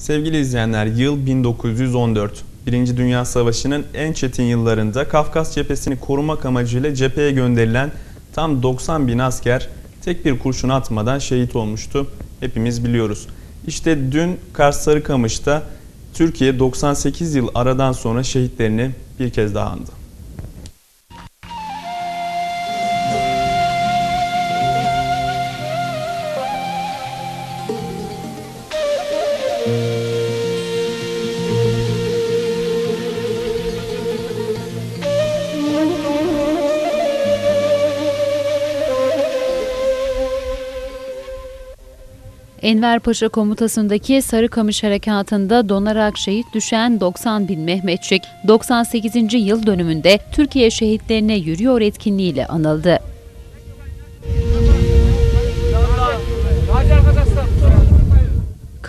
Sevgili izleyenler, yıl 1914. Birinci Dünya Savaşı'nın en çetin yıllarında Kafkas cephesini korumak amacıyla cepheye gönderilen tam 90 bin asker tek bir kurşun atmadan şehit olmuştu. Hepimiz biliyoruz. İşte dün Kars Sarıkamış'ta Türkiye 98 yıl aradan sonra şehitlerini bir kez daha andı. Enver Paşa komutasındaki Sarıkamış Harekatı'nda donarak şehit düşen 90 bin Mehmetçik, 98. yıl dönümünde Türkiye şehitlerine yürüyor etkinliğiyle anıldı.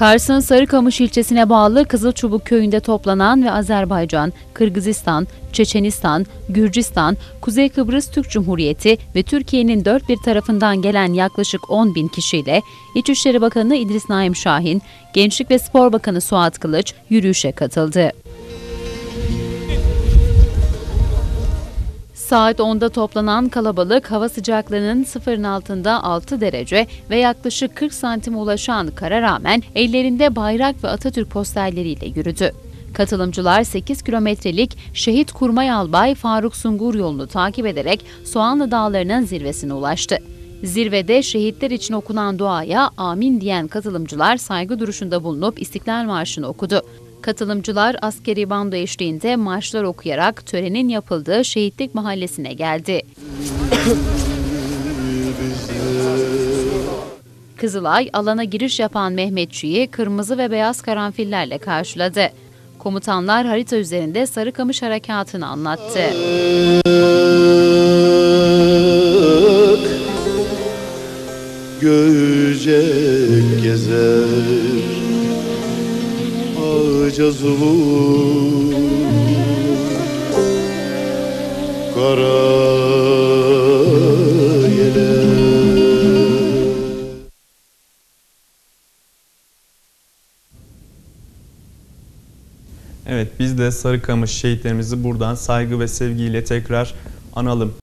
Kars'ın Sarıkamış ilçesine bağlı Kızılçubuk köyünde toplanan ve Azerbaycan, Kırgızistan, Çeçenistan, Gürcistan, Kuzey Kıbrıs Türk Cumhuriyeti ve Türkiye'nin dört bir tarafından gelen yaklaşık 10 bin kişiyle İçişleri Bakanı İdris Naim Şahin, Gençlik ve Spor Bakanı Suat Kılıç yürüyüşe katıldı. Saat 10'da toplanan kalabalık hava sıcaklığının sıfırın altında 6 derece ve yaklaşık 40 santim ulaşan kara rağmen ellerinde bayrak ve Atatürk posterleriyle yürüdü. Katılımcılar 8 kilometrelik Şehit Kurmay Albay Faruk Sungur yolunu takip ederek Soğanlı Dağları'nın zirvesine ulaştı. Zirvede şehitler için okunan duaya amin diyen katılımcılar saygı duruşunda bulunup İstiklal Marşı'nı okudu. Katılımcılar askeri bando eşliğinde marşlar okuyarak törenin yapıldığı Şehitlik Mahallesi'ne geldi. Kızılay alana giriş yapan Mehmetçiği kırmızı ve beyaz karanfillerle karşıladı. Komutanlar harita üzerinde Sarıkamış Harekatı'nı anlattı. Göcek gezer Ağaca zulum Kara Evet biz de Sarıkamış şehitlerimizi buradan saygı ve sevgiyle tekrar analım.